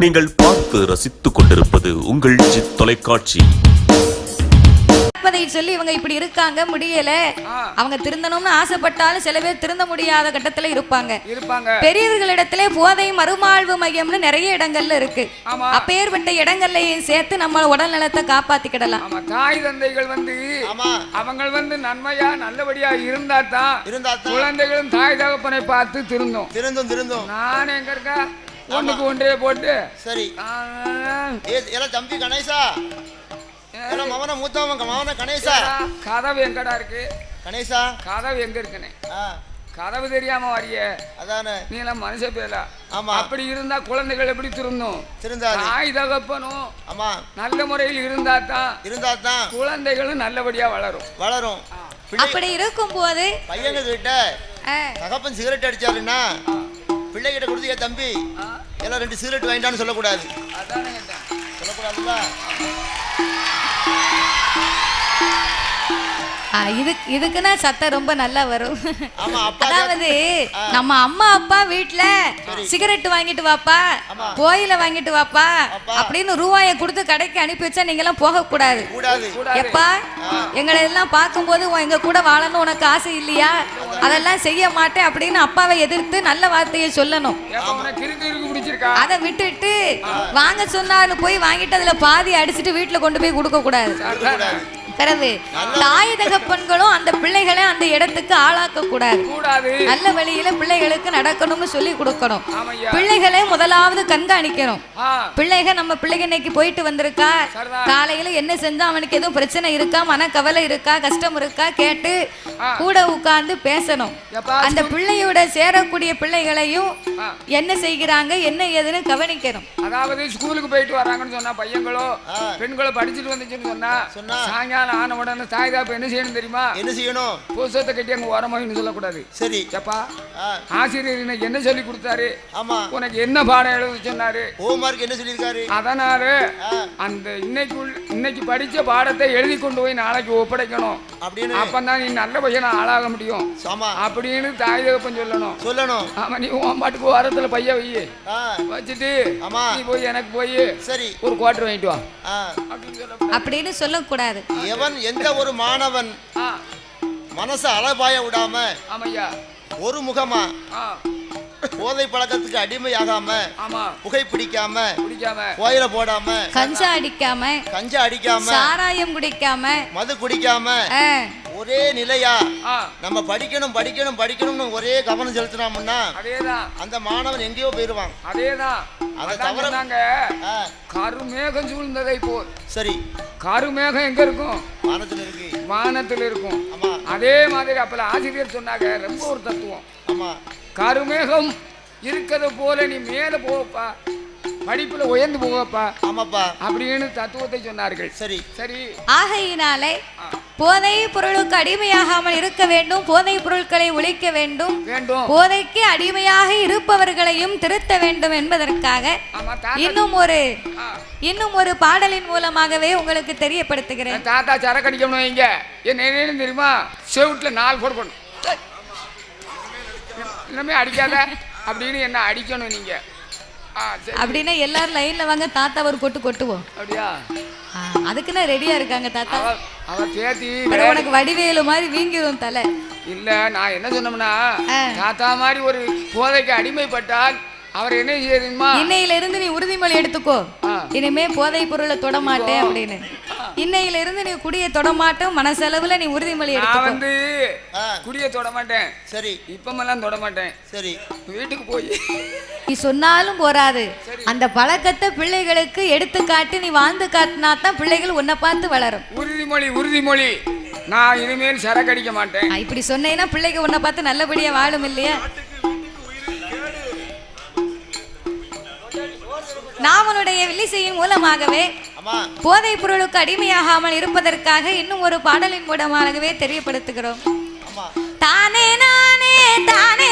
நீங்கள் பார்த்து ரசித்துக் கொண்டிருப்பது உங்கள் ஜித் தொலைக்காட்சி. சொல்லி இவங்க இப்படி இருக்காங்க முடியல. அவங்க திருந்தணும்னு ஆசைப்பட்டாலும் சில பேர் திருந்த முடியாத கட்டத்துல இருப்பாங்க. இருப்பாங்க. பெரியவர்களிடத்திலே போதை மறுமாழ்வு மையம்னு நிறைய இடங்கள்ல இருக்கு. ஆமா. அப்பேற்பட்ட இடங்கள்லையும் சேர்த்து நம்ம உடல் நலத்தை காப்பாத்திக்கிடலாம். ஆமா தாய் தந்தைகள் வந்து ஆமா. அவங்க வந்து நன்மையா நல்லபடியா இருந்தா தான் இருந்தா தான். குழந்தைகளும் தாய் தகப்பனை பார்த்து திருந்தும். திருந்தும் திருந்தும். நான் எங்க இருக்கா ஒண்ணுக்கு ஒன்றே போட்டு. சரி. எல்லாம் தம்பி கணேசா. எல்லாம் மவன மூத்தவன் மவன கணேசா. கதவு எங்கடா இருக்கு? கணேசா. கதவு எங்க இருக்குனே ஆ. கதவு தெரியாம வரிய. அதானே. நீ எல்லாம் மனுஷ பேல ஆமா. அப்படி இருந்தா குழந்தைகள் எப்படி திருந்தும்? திருந்தாது. தாய் தகப்பனும் ஆமா. நல்ல முறையில் இருந்தா தான் இருந்தா தான் குழந்தைகளும் நல்லபடியா வளரும். வளரும். அப்படி இருக்கும் போது பையங்க கிட்ட தகப்பன் சிகரெட் அடிச்சாருன்னா பிள்ளைகிட்ட கொடுத்து ஏன் தம்பி எல்லாம் ரெண்டு சிகரெட் வாங்கிட்டான்னு சொல்லக்கூடாது. சொல்லக்கூடாதுல்ல? இதுக்கு இதுக்குன்னா சத்தம் ரொம்ப நல்லா வரும். அதாவது நம்ம அம்மா அப்பா வீட்ல சிகரெட் வாங்கிட்டு வாப்பா கோயில வாங்கிட்டு வாப்பா அப்படின்னு ரூபாயை கொடுத்து கடைக்கு அனுப்பி வச்சா நீங்க எல்லாம் போக கூடாது. கூடாது. எப்பா எங்களை எல்லாம் பார்க்கும்போது உன் எங்க கூட வாழணும் உனக்கு ஆசை இல்லையா? அதெல்லாம் செய்ய மாட்டேன் அப்படின்னு அப்பாவை எதிர்த்து நல்ல வார்த்தையை சொல்லணும். அதை விட்டுட்டு வாங்க சொன்னாலும் போய் வாங்கிட்டு அதுல பாதி அடிச்சிட்டு வீட்டுல கொண்டு போய் கொடுக்க கூடாது பிறகு தாய் தகப்பன்களும் அந்த பிள்ளைகளை அந்த இடத்துக்கு ஆளாக்க கூடாது. கூடாது நல்ல வழியில பிள்ளைகளுக்கு நடக்கணும்னு சொல்லி கொடுக்கணும். ஆமையா. பிள்ளைகளை முதலாவது கண்காணிக்கணும். பிள்ளைக நம்ம பிள்ளைங்க இன்னைக்கு போயிட்டு வந்திருக்கா. காலையில என்ன செஞ்சா அவனுக்கு எதுவும் பிரச்சனை இருக்கா? மனக்கவலை இருக்கா? கஷ்டம் இருக்கா? கேட்டு. கூட உட்கார்ந்து பேசணும். அந்த பிள்ளையோட சேரக்கூடிய பிள்ளைகளையும். என்ன செய்கிறாங்க? என்ன ஏதுன்னு கவனிக்கணும். அதாவது ஸ்கூலுக்கு போயிட்டு வராங்கன்னு சொன்னா பையன்களோ. பெண்களோ படிச்சுட்டு வந்துச்சுன்னு சொன்னா சொன்னா. சாயங்காலம் ஆன உடனே தாய் தாப்ப என்ன செய்யணும் தெரியுமா? என்ன செய்யணும்? புஸ்தகத்தை கட்டி அங்க ஓரமாகின்னு சொல்லக்கூடாது. சரி. எப்பா ஆ. ஆசிரியர் இன்னைக்கு என்ன சொல்லி கொடுத்தாரு? ஆமா. உனக்கு என்ன பாடம் எழுத சொன்னாரு ஹோம்ஒர்க் என்ன சொல்லியிருக்காரு? அதனால அந்த இன்னைக்கு இன்னைக்கு படிச்ச பாடத்தை எழுதி கொண்டு போய் நாளைக்கு ஒப்படைக்கணும். அப்படின்னு. அப்பதான் நீ நல்ல பையனா ஆளாக முடியும். ஆமா. அப்படின்னு தாய் தகப்பன் சொல்லணும். சொல்லணும். ஆமா நீ உன் பாட்டுக்கு வாரத்துல பைய வை. ஆ. வச்சுட்டு ஆமா. நீ போய் எனக்கு போய் சரி. ஒரு குவார்டர் வாங்கிட்டு வா. ஆ. அப்படின்னு சொல்ல அப்படின்னு சொல்லக்கூடாது. எவன் எந்த ஒரு மாணவன் மனசை அலபாய விடாம ஆமையா. ஒரு முகமா போதை பழக்கத்துக்கு அடிமையாகாம ஆமா. புகை பிடிக்காம. பிடிக்காம கோயில போடாம கஞ்சா அடிக்காம கஞ்சா அடிக்காம சாராயம் குடிக்காம மது குடிக்காம ஒரே நிலையா ஆ. நம்ம படிக்கணும் படிக்கணும் படிக்கணும்னு ஒரே கவனம் செலுத்தினோம்னா அதேதான் அந்த மாணவன் எங்கேயோ போயிருவான். அதேதான் அதை தவிர- ஆ, கருமேகம் சூழ்ந்ததை போல். சரி. கருமேகம் எங்க இருக்கும்? வானத்துல இருக்கு. வானத்தில் இருக்கும். ஆமா. அதே மாதிரி அப்பல ஆசிரியர் சொன்னாங்க ரொம்ப ஒரு தத்துவம். ஆமா. கருமேகம் இருக்கிறது போல நீ மேல போகப்பா படிப்புல உயர்ந்து போகப்பா ஆமாப்பா. அப்படின்னு தத்துவத்தை சொன்னார்கள். சரி. சரி. ஆகையினாலே போதை பொருளுக்கு அடிமையாகாமல் இருக்க வேண்டும் போதை பொருட்களை ஒழிக்க வேண்டும். போதைக்கு அடிமையாக இருப்பவர்களையும் திருத்த வேண்டும் என்பதற்காக இன்னும் ஒரு. இன்னும் ஒரு பாடலின் மூலமாகவே உங்களுக்கு தெரியப்படுத்துகிறேன். தாத்தா சரக்கு அடிக்கணும் இங்க என்ன தெரியுமா? செவுட்டுல நாலு போட போடணும் இன்னமே அடிக்காத. அப்படின்னு என்ன அடிக்கணும் நீங்க? ஆ சரி அப்படின்னா எல்லாரும் லைன்ல வாங்க தாத்தா ஒரு கொட்டு கொட்டுவோம். அப்படியா? அதுக்குன்னு ரெடியா இருக்காங்க தாத்தா. அவ அப்புறம் உனக்கு வடிவேலு மாதிரி வீங்கிரும் தலை. இல்ல நான் என்ன சொன்னோம்னா. தாத்தா மாதிரி ஒரு போதைக்கு அடிமைப்பட்டால் அவர் என்ன செய்யுமா இன்னையில இருந்து நீ உறுதிமொழி எடுத்துக்கோ. இனிமே போதை பொருளை தொட மாட்டேன் அப்படின்னு. இன்னையில இருந்து நீ குடிய தொட மாட்டேன் மனசளவுல நீ உறுதிமொழி நான் எடுத்துக்கோ. வந்து குடிய தொட மாட்டேன். சரி. இப்பமெல்லாம் தொட மாட்டேன். சரி. வீட்டுக்கு போய். நீ சொன்னாலும் போராது அந்த பழக்கத்தை பிள்ளைகளுக்கு எடுத்து காட்டி நீ வாழ்ந்து காட்டினா தான் பிள்ளைகள் உன்னை பார்த்து வளரும். உறுதிமொழி உறுதிமொழி. நான் இனிமேல் சரக்கு அடிக்க மாட்டேன். இப்படி சொன்னேன்னா பிள்ளைங்க உன்னை பார்த்து நல்லபடியா வாழும் இல்லையா? நாமளுடைய வில்லிசையின் மூலமாகவே போதைப் பொருளுக்கு அடிமையாகாமல் இருப்பதற்காக இன்னும் ஒரு பாடலின் மூலமாகவே தெரியப்படுத்துகிறோம். தானே நானே தானே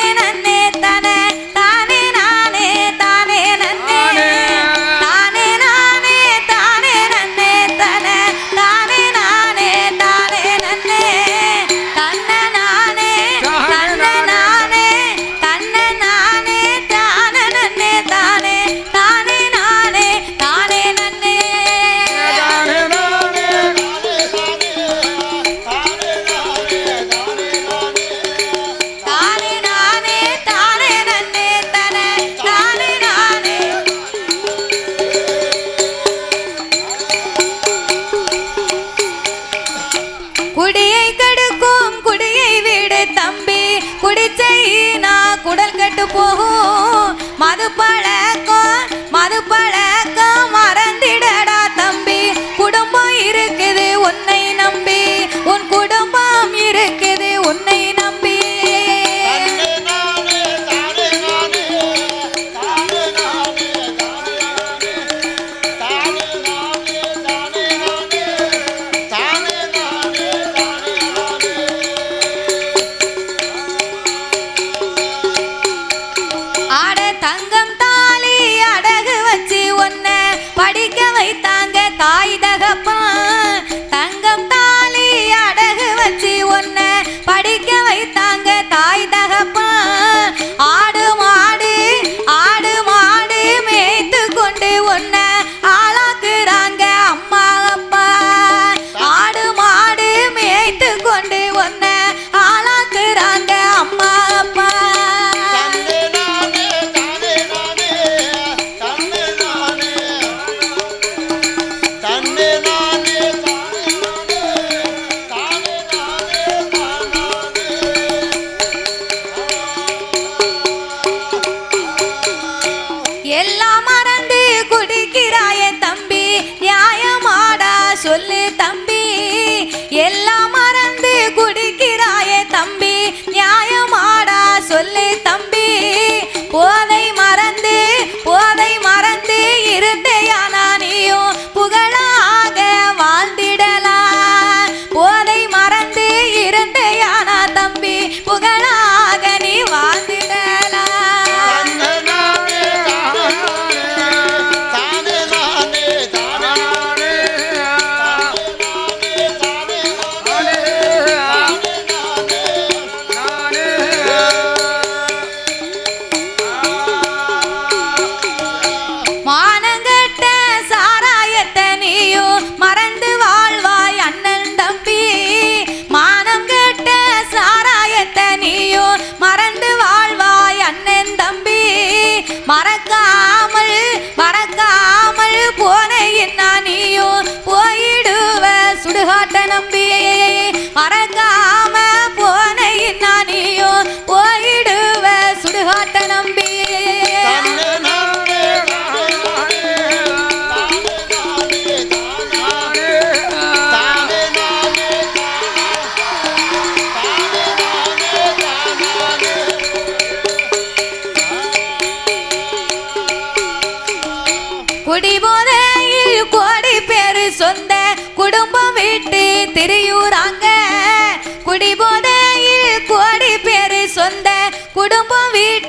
Bye. கொண்டு ஒன்ன குடிபோதையில் கோடி பேர் சொந்த குடும்பம் விட்டு திரியூராங்க குடிபோதையில் கோடி பேர் சொந்த குடும்பம் வீட்டு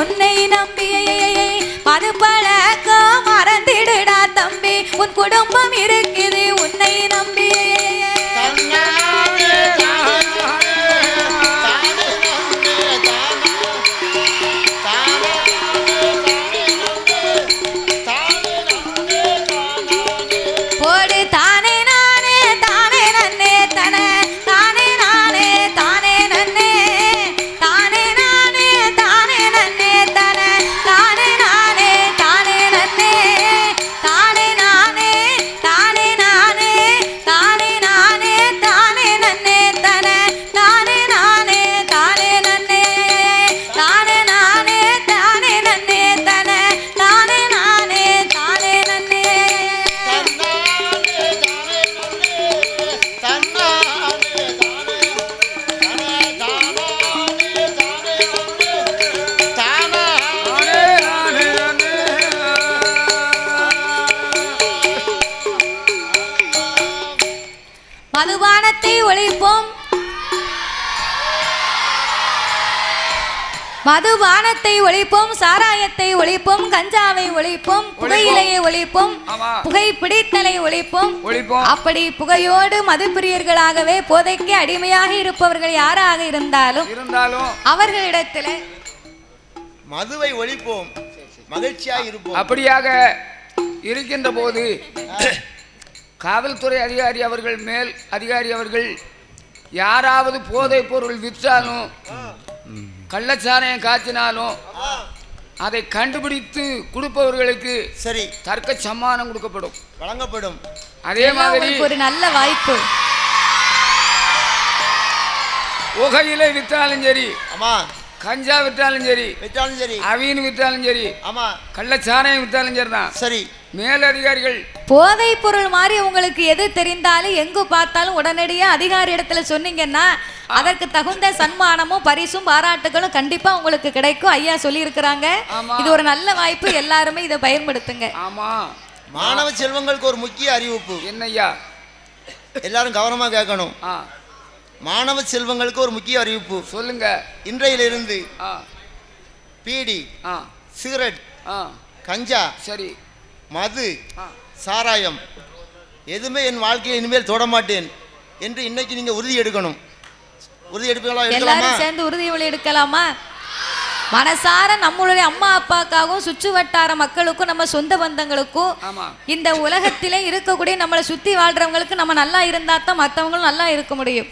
உன்னை நம்பி மது மறந்திடுடா தம்பி. உன் குடும்பம் இருக்குது உன்னை நம்பி. மதுபானத்தை ஒழிப்போம் சாராயத்தை ஒழிப்போம் கஞ்சாவை ஒழிப்போம் புகையிலையை ஒழிப்போம் ஆமா. புகை பிடித்தலை ஒழிப்போம். ஒழிப்போம். அப்படி புகையோடு மதுப்பிரியர்களாகவே போதைக்கு அடிமையாக இருப்பவர்கள் யாராக இருந்தாலும் இருந்தாலும் அவர்களிடத்தில் மதுவை ஒழிப்போம் மகிழ்ச்சியா இருப்போம். அப்படியாக இருக்கின்ற போது காவல்துறை அதிகாரி அவர்கள் மேல் அதிகாரி அவர்கள் யாராவது போதைப் பொருள் விற்றாலும் கள்ளச்சாராயம் காய்ச்சினாலும் அதை கண்டுபிடித்து கொடுப்பவர்களுக்கு சரி. தர்க்க சம்மானம் கொடுக்கப்படும். வழங்கப்படும். அதே மாதிரி ஒரு நல்ல வாய்ப்பு. புகையிலை விற்றாலும் சரி ஆமா. கஞ்சா விற்றாலும் சரி விட்டாலும் சரி. அவீன் விற்றாலும் சரி ஆமா. கள்ளச்சாராயம் விற்றாலும் சரி தான் சரி. மேலதிகாரிகள். போதைப் பொருள் மாதிரி உங்களுக்கு எது தெரிந்தாலும் எங்கு பார்த்தாலும் உடனடியா அதிகாரி இடத்துல சொன்னீங்கன்னா அதற்கு தகுந்த சன்மானமும் பரிசும் பாராட்டுகளும் கண்டிப்பா உங்களுக்கு கிடைக்கும். ஐயா சொல்லியிருக்கிறாங்க. ஆமா. இது ஒரு நல்ல வாய்ப்பு. எல்லாருமே இதை பயன்படுத்துங்க. ஆமா. மாணவ செல்வங்களுக்கு ஒரு முக்கிய அறிவிப்பு. என்னய்யா? எல்லாரும் கவனமா கேட்கணும். ஆ. மாணவ செல்வங்களுக்கு ஒரு முக்கிய அறிவிப்பு. சொல்லுங்க. இன்றையிலிருந்து ஆ. பீடி ஆ. சிகரெட் ஆ. கஞ்சா சரி. மது சாராயம். எதுவுமே என் வாழ்க்கையில் இனிமேல் தொட மாட்டேன் என்று இன்னைக்கு நீங்க உறுதி எடுக்கணும். உறுதி எடுப்பீங்களா எடுக்கலாமா? எல்லாரும் சேர்ந்து உறுதிமொழி எடுக்கலாமா? மனசார நம்மளுடைய அம்மா அப்பாக்காகவும் சுற்று வட்டார மக்களுக்கும் நம்ம சொந்த பந்தங்களுக்கும் ஆமா. இந்த உலகத்திலே இருக்கக்கூடிய நம்மளை சுத்தி வாழ்றவங்களுக்கு நம்ம நல்லா இருந்தா தான் மற்றவங்களும் நல்லா இருக்க முடியும்.